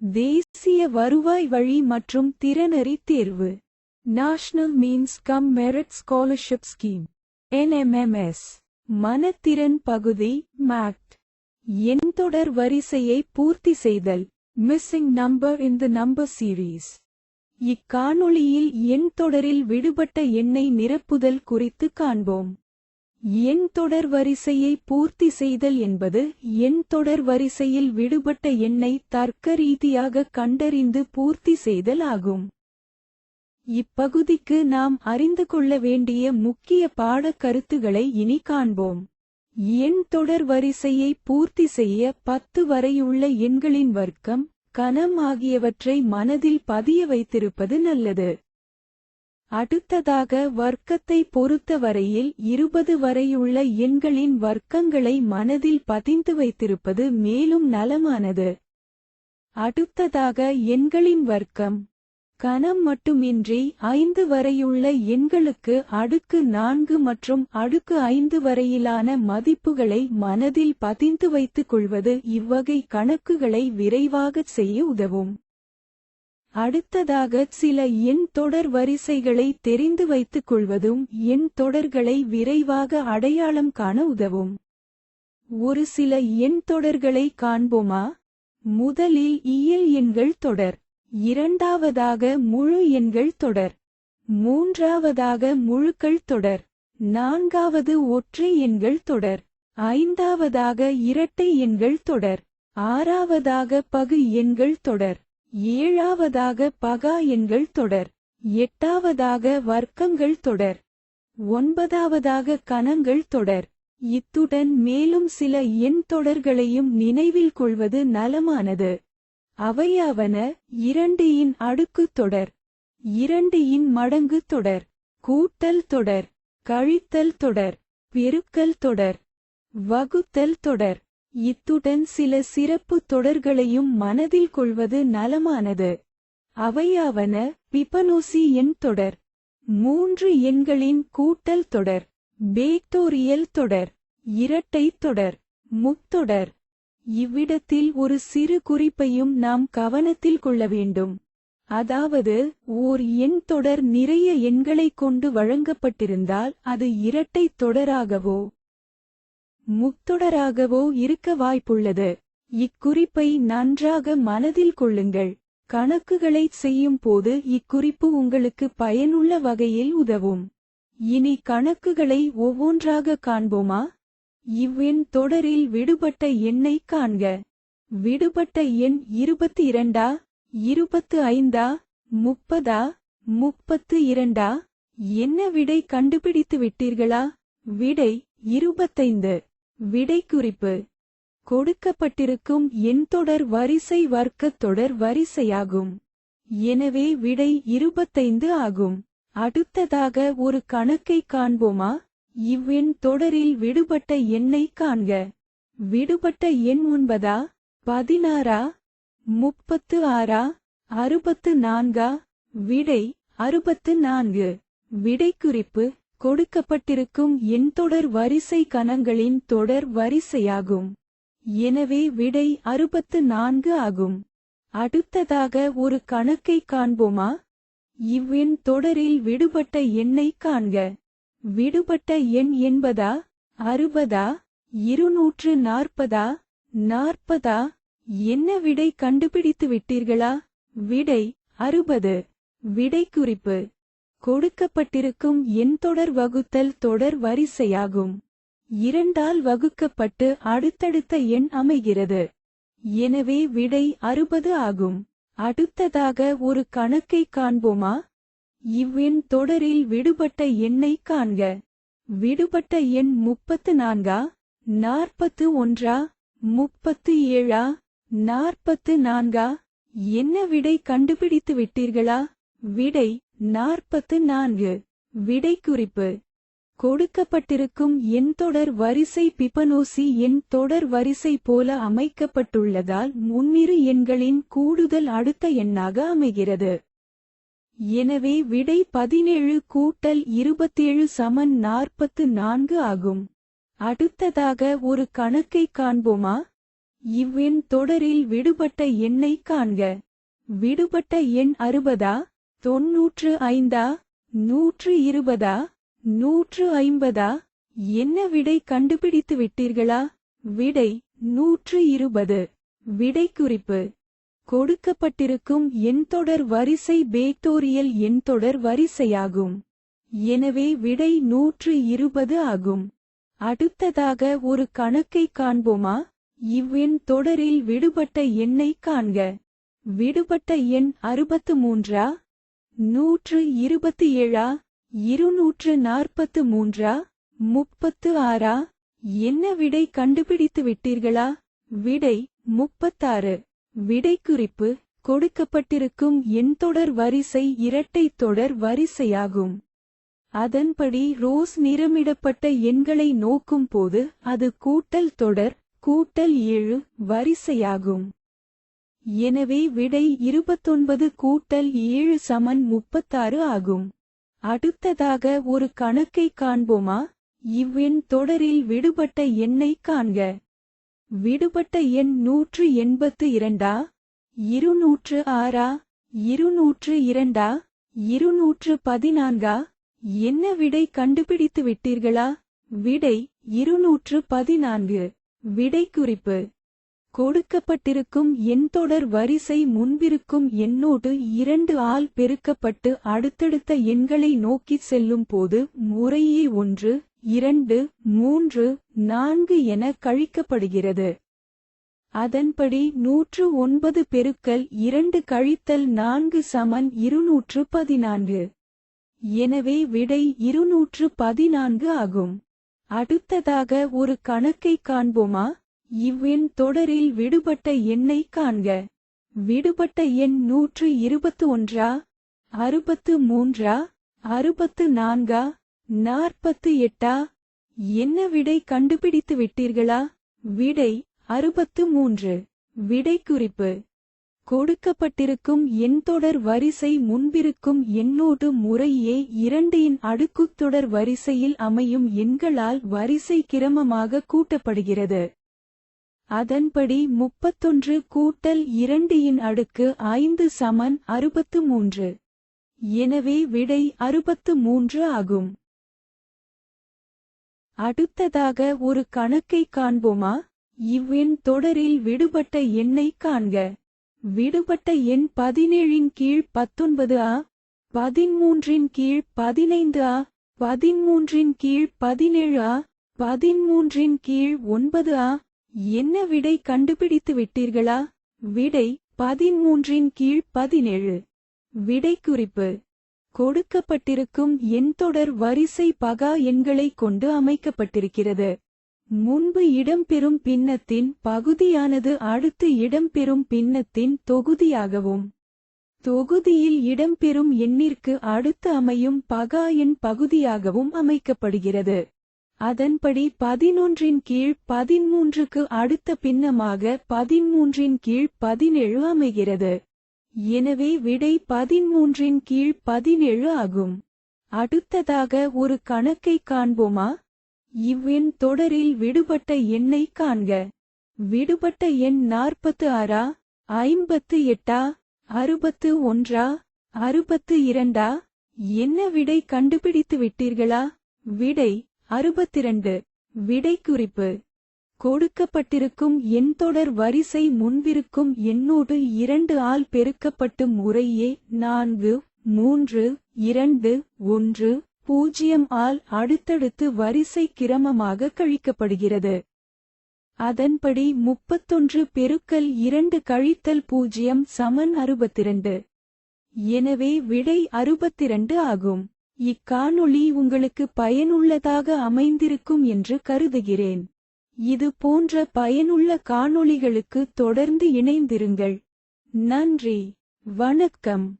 தேசிய வருவாய் வழி மற்றும் திறனறி தேர்வு. National means cum merit scholarship scheme NMMS மனத்திறன் பகுதி மேக்ட் எண் தொடர் வரிசையை பூர்த்தி செய்தல். Missing number in the number series இக்காணொளியில் எண் தொடரில் விடுபட்ட எண்ணை நிரப்புதல் குறித்து காண்போம். எண் தொடர் வரிசையை பூர்த்தி செய்தல் என்பது எண் தொடர் வரிசையில் விடுபட்ட எண்ணை தர்க்க ரீதியாக கண்டறிந்து பூர்த்தி செய்தல் ஆகும். இப்பகுதிக்கு நாம் அறிந்து கொள்ள வேண்டிய முக்கிய பாடக் கருத்துகளை இனி காண்போம். எண் தொடர் வரிசையை பூர்த்தி செய்ய பத்து வரையுள்ள எண்களின் வர்க்கம் கணம் ஆகியவற்றை மனதில் பதிய வைத்திருப்பது நல்லது. அடுத்ததாக வர்க்கத்தை பொறுத்தவரையில் இருபது வரையுள்ள எண்களின் வர்க்கங்களை மனதில் பதிந்து வைத்திருப்பது மேலும் நலமானது. அடுத்ததாக எண்களின் வர்க்கம். கணம் மட்டுமின்றி ஐந்து வரையுள்ள எண்களுக்கு அடுக்கு நான்கு மற்றும் அடுக்கு ஐந்து வரையிலான மதிப்புகளை மனதில் பதிந்து வைத்துக் கொள்வது இவ்வகை கணக்குகளை விரைவாகச் செய்ய உதவும். அடுத்ததாக சில எண் தொடர் வரிசைகளை தெரிந்து வைத்துக் கொள்வதும் எண் தொடர்களை விரைவாக அடையாளம் காண உதவும். ஒரு சில எண் தொடர்களை காண்போமா? முதலில் இயல் எண்கள் தொடர் இரண்டாவதாக முழு எண்கள் தொடர் மூன்றாவதாக முழுக்கள் தொடர் நான்காவது ஒற்றை எண்கள் தொடர் ஐந்தாவதாக இரட்டை எண்கள் தொடர் ஆறாவதாக பகு எண்கள் தொடர். ஏழாவதாக பகா எண்கள் தொடர். எட்டாவதாக வர்க்கங்கள் தொடர். ஒன்பதாவதாக கணங்கள் தொடர். இத்துடன் மேலும் சில எண் தொடர்களையும் நினைவில் கொள்வது நலமானது. அவையாவன இரண்டு இன் அடுக்கு தொடர். இரண்டு இன் மடங்கு தொடர். கூட்டல் தொடர். கழித்தல் தொடர். பெருக்கல் தொடர். வகுத்தல் தொடர். இத்துடன் சில சிறப்பு தொடர்களையும் மனதில் கொள்வது நலமானது. அவையாவன பிபனோசி எண் தொடர். மூன்று எண்களின் கூட்டல் தொடர். பேக்டோரியல் தொடர். இரட்டை தொடர். முத்தொடர் இவ்விடத்தில் ஒரு சிறு குறிப்பையும் நாம் கவனத்தில் கொள்ள வேண்டும். அதாவது ஓர் எண் தொடர் நிறைய எண்களைக் கொண்டு வழங்கப்பட்டிருந்தால் அது இரட்டை தொடராகவோ முத்தொடராகவோ இருக்க வாய்ப்புள்ளது. இக்குறிப்பை நன்றாக மனதில் கொள்ளுங்கள். கணக்குகளைச் செய்யும் போது இக்குறிப்பு உங்களுக்கு பயனுள்ள வகையில் உதவும். இனி கணக்குகளை ஒவ்வொன்றாக காண்போமா? இவ்வெண் தொடரில் விடுபட்ட எண்ணை காண்க. விடுபட்ட எண் இருபத்தி இரண்டா இருபத்து ஐந்தா முப்பதா? முப்பத்து இரண்டா என்ன விடை கண்டுபிடித்து விட்டீர்களா விடை இருபத்தைந்து. விடைக்குறிப்பு. கொடுக்கப்பட்டிருக்கும் எண் தொடர் வரிசை வர்க்கத் தொடர் வரிசையாகும். எனவே விடை இருபத்தைந்து ஆகும். அடுத்ததாக ஒரு கணக்கை காண்போமா? இவ்வெண் தொடரில் விடுபட்ட எண்ணை காண்க. விடுபட்ட எண் ஒன்பதா? பதினாறா? முப்பத்து ஆறா அறுபத்து நான்கா? விடை அறுபத்து நான்கு. விடைக்குறிப்பு. கொடுக்கப்பட்டிருக்கும் என் தொடர் வரிசை கணங்களின் தொடர் வரிசையாகும். எனவே விடை அறுபத்து நான்கு ஆகும். அடுத்ததாக ஒரு கணக்கை காண்போமா? இவ்வெண் தொடரில் விடுபட்ட எண்ணை காண்க. விடுபட்ட எண் என்பதா? அறுபதா? இருநூற்று நாற்பதா? நாற்பதா? என்ன விடை கண்டுபிடித்து விட்டீர்களா விடை அறுபது. விடை குறிப்பு கொடுக்கப்பட்டிருக்கும் எண் தொடர் வகுத்தல் தொடர் வரிசையாகும். இரண்டால் வகுக்கப்பட்டு அடுத்தடுத்த எண் அமைகிறது. எனவே விடை அறுபது ஆகும். அடுத்ததாக ஒரு கணக்கை காண்போமா? இவ்வெண் தொடரில் விடுபட்ட எண்ணை காண்க. விடுபட்ட எண் முப்பத்து நான்கா? நாற்பத்து ஒன்றா? முப்பத்து ஏழா? நாற்பத்து நான்கா? என்ன விடை கண்டுபிடித்து விட்டீர்களா விடை நாற்பத்து நான்கு. விடை குறிப்பு கொடுக்கப்பட்டிருக்கும் எண் தொடர் வரிசை பிபனோசி எண் தொடர் வரிசை போல அமைக்கப்பட்டுள்ளதால் முன்னிரு எண்களின் கூடுதல் அடுத்த எண்ணாக அமைகிறது. எனவே விடை பதினேழு கூட்டல் இருபத்தேழு சமன் நாற்பத்து நான்கு ஆகும். அடுத்ததாக ஒரு கணக்கை காண்போமா? இவ்வெண் தொடரில் விடுபட்ட எண்ணை காண்க. விடுபட்ட எண் அறுபதா? தொன்னூற்று ஐந்தா? நூற்று இருபதா? நூற்று ஐம்பதா? என்ன விடை கண்டுபிடித்து விட்டீர்களா? விடை நூற்று இருபது. விடை குறிப்பு கொடுக்கப்பட்டிருக்கும் எண்தொடர் வரிசை பேக்டோரியல் எண்தொடர் வரிசையாகும். எனவே விடை நூற்று இருபது ஆகும். அடுத்ததாக ஒரு கணக்கை காண்போமா? இவ்வெண் தொடரில் விடுபட்ட எண்ணை காண்க. விடுபட்ட எண் அறுபத்து மூன்றா? நூற்று இருபத்தி ஏழா இருநூற்று நாற்பத்து மூன்றா முப்பத்து ஆறா என்ன விடை கண்டுபிடித்து விட்டீர்களா? விடை முப்பத்தாறு. விடை குறிப்பு கொடுக்கப்பட்டிருக்கும் எண்தொடர் வரிசை இரட்டை தொடர் வரிசையாகும். அதன்படி ரோஸ் நிறமிடப்பட்ட எண்களை நோக்கும் போது அது கூட்டல் தொடர் கூட்டல் ஏழு வரிசையாகும். எனவே விடை இருபத்தொன்பது கூட்டல் ஏழு சமன் முப்பத்தாறு ஆகும். அடுத்ததாக ஒரு கணக்கை காண்போமா? இவ்வெண் தொடரில் விடுபட்ட எண்ணை காண்க. விடுபட்ட எண் நூற்று எண்பத்து இரண்டா? இருநூற்று ஆறா? இருநூற்று இரண்டா? இருநூற்று பதினான்கா? என்ன விடை கண்டுபிடித்து விட்டீர்களா விடை இருநூற்று பதினான்கு. விடை குறிப்பு கொடுக்கப்பட்டிருக்கும் எண்தொடர் வரிசை முன்பிருக்கும் எண்ணோடு இரண்டு ஆல் பெருக்கப்பட்டு அடுத்தடுத்த எண்களை நோக்கிச் செல்லும் போது முறையே ஒன்று இரண்டு மூன்று நான்கு என கழிக்கப்படுகிறது. அதன்படி நூற்று ஒன்பது பெருக்கல் இரண்டு கழித்தல் நான்கு சமன் இருநூற்று பதினான்கு. எனவே விடை இருநூற்று பதினான்கு ஆகும். அடுத்ததாக ஒரு கணக்கை காண்போமா? இவ்வெண் தொடரில் விடுபட்ட எண்ணை காண்க. விடுபட்ட எண் நூற்று இருபத்து ஒன்றா அறுபத்து மூன்றா அறுபத்து நான்கா நாற்பத்து எட்டா என்ன விடை கண்டுபிடித்து விட்டீர்களா? விடை அறுபத்து மூன்று விடை குறிப்பு கொடுக்கப்பட்டிருக்கும் எண்தொடர் வரிசை முன்பிருக்கும் எண்ணோடு முறையே இரண்டின் அடுக்குத்தொடர் வரிசையில் அமையும் எண்களால் வரிசை கிரமமாக கூட்டப்படுகிறது. அதன்படி முப்பத்தொன்று கூட்டல் இரண்டின் அடுக்கு ஐந்து சமன் அறுபத்து மூன்று எனவே விடை அறுபத்து மூன்று ஆகும். அடுத்ததாக ஒரு கணக்கை காண்போமா? இவ்வெண் தொடரில் விடுபட்ட எண்ணை காண்க. விடுபட்ட எண் பதினேழின் கீழ் பத்தொன்பது ஆ பதிமூன்றின் கீழ் பதினைந்து ஆ பதிமூன்றின் கீழ் பதினேழு ஆ பதிமூன்றின் கீழ் ஒன்பது ஆ என்ன விடை கண்டுபிடித்து விட்டீர்களா? விடை பதிமூன்றின் கீழ் பதினேழு. விடை குறிப்பு கொடுக்கப்பட்டிருக்கும் எண்தொடர் வரிசை பகா எண்களைக் கொண்டு அமைக்கப்பட்டிருக்கிறது. முன்பு இடம்பெறும் பின்னத்தின் பகுதியானது அடுத்து இடம்பெறும் பின்னத்தின் தொகுதியாகவும். தொகுதியில் இடம்பெறும் எண்ணிற்கு அடுத்து அமையும் பகா எண் பகுதியாகவும் அமைக்கப்படுகிறது. அதன்படி பதினொன்றின் கீழ் பதிமூன்றுக்கு அடுத்த பின்னமாக பதிமூன்றின் கீழ் பதினேழு அமைகிறது. எனவே விடை பதிமூன்றின் கீழ் பதினேழு ஆகும். அடுத்ததாக ஒரு கணக்கை காண்போமா? இவ்வெண் தொடரில் விடுபட்ட எண்ணை காண்க. விடுபட்ட எண் நாற்பத்து ஆறா? ஐம்பத்து எட்டா? அறுபத்து ஒன்றா? அறுபத்து இரண்டா? என்ன விடை கண்டுபிடித்து விட்டீர்களா? விடை அறுபத்திரண்டு. விடை குறிப்பு கொடுக்கப்பட்டிருக்கும் எண்தொடர் வரிசை முன்பிருக்கும் எண்ணோடு இரண்டு ஆல் பெருக்கப்பட்டு முறையே நான்கு மூன்று இரண்டு ஒன்று பூஜ்ஜியம் ஆல் அடுத்தடுத்து வரிசை கிரமமாக கழிக்கப்படுகிறது. அதன்படி முப்பத்தொன்று பெருக்கல் இரண்டு கழித்தல் பூஜ்ஜியம் சமன் அறுபத்திரண்டு. எனவே விடை அறுபத்திரண்டு ஆகும். இக்காணொளி உங்களுக்கு பயனுள்ளதாக அமைந்திருக்கும் என்று கருதுகிறேன். இது போன்ற பயனுள்ள காணொளிகளுக்கு தொடர்ந்து இணைந்திருங்கள். நன்றி. வணக்கம்.